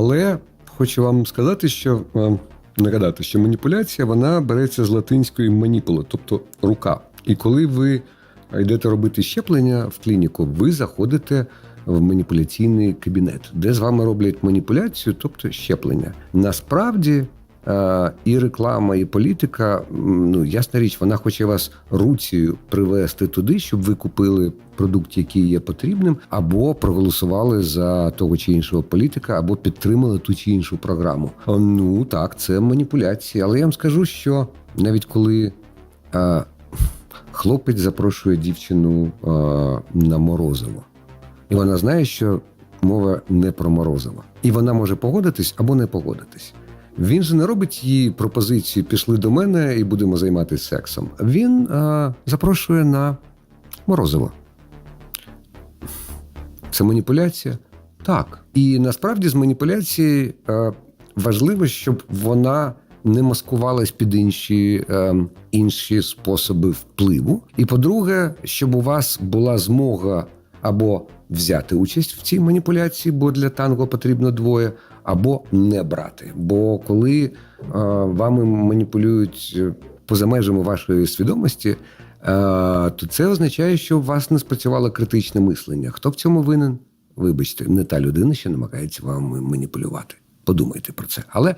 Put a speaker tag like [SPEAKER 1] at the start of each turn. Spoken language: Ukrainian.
[SPEAKER 1] Але хочу вам сказати, що е, нагадати, що маніпуляція вона береться з латинської маніпула, тобто рука. І коли ви йдете робити щеплення в клініку, ви заходите в маніпуляційний кабінет, де з вами роблять маніпуляцію, тобто щеплення. Насправді. Е, І реклама, і політика, ну ясна річ, вона хоче вас руцією привести туди, щоб ви купили продукт, який є потрібним, або проголосували за того чи іншого політика, або підтримали ту чи іншу програму. Ну так, це маніпуляції. Але я вам скажу, що навіть коли е, хлопець запрошує дівчину е, на морозиво, і вона знає, що мова не про морозиво, і вона може погодитись або не погодитись. Він же не робить їй пропозицію пішли до мене і будемо займатися сексом. Він е, запрошує на морозиво. Це маніпуляція? Так. І насправді з маніпуляції е, важливо, щоб вона не маскувалась під інші, е, інші способи впливу. І по-друге, щоб у вас була змога або взяти участь в цій маніпуляції, бо для танго потрібно двоє, або не брати. Бо коли е, вами маніпулюють е, поза межами вашої свідомості, е, то це означає, що у вас не спрацювало критичне мислення. Хто в цьому винен? Вибачте, не та людина, що намагається вам маніпулювати. Подумайте про це. Але